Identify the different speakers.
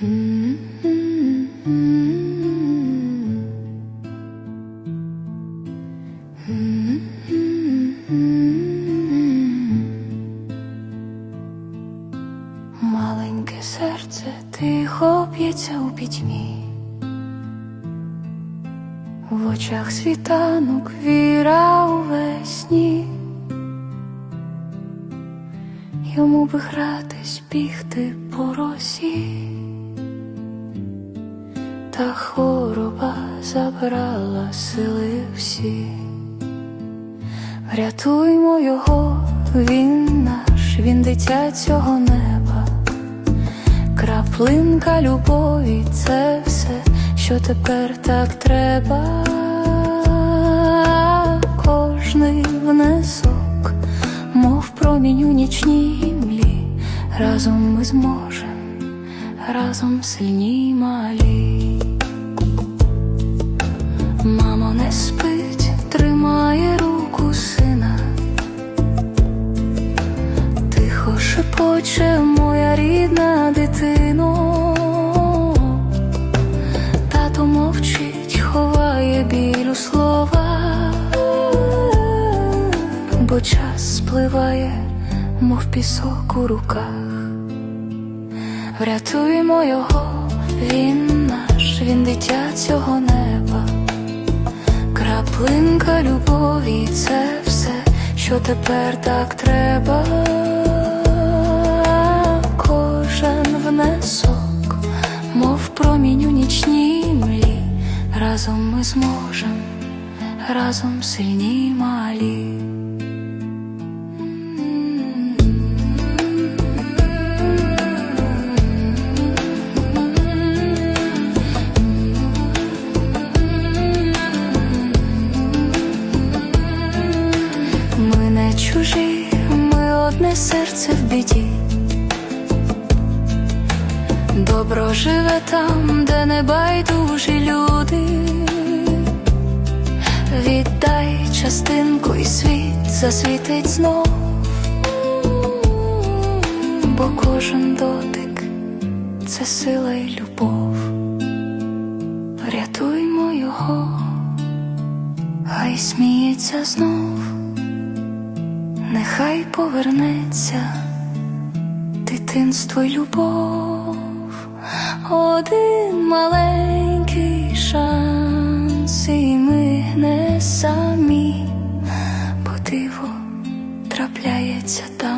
Speaker 1: Маленьке серце тихо б'ється у пітьмі, в очах світанок віра у весні, йому би гратись, бігти по росі, та хвороба забрала сили всі. Врятуймо його, він наш, він дитя цього неба, краплинка любові, це все, що тепер так треба. Кожний внесок, мов промінь у нічній млі, разом ми зможем, разом сильні малі. Мамо, не спить, тримає руку сина. Тихо шепоче моя рідна дитино. Тато мовчить, ховає біль слова, бо час спливає, мов пісок у руках. Врятуймо його, він наш, він дитя цього неба. Краплинка любові, це все, що тепер так треба. Кожен внесок, мов промінь у нічній млі. Разом ми зможем, разом сильні малі. Одне серце в біді. Добро живе там, де не байдужі люди. Віддай частинку і світ засвітить знов, бо кожен дотик це сила й любов. Врятуймо його, хай сміється знов нехай повернеться дитинство й любов, один маленький шанс, і ми не самі, бо диво трапляється там.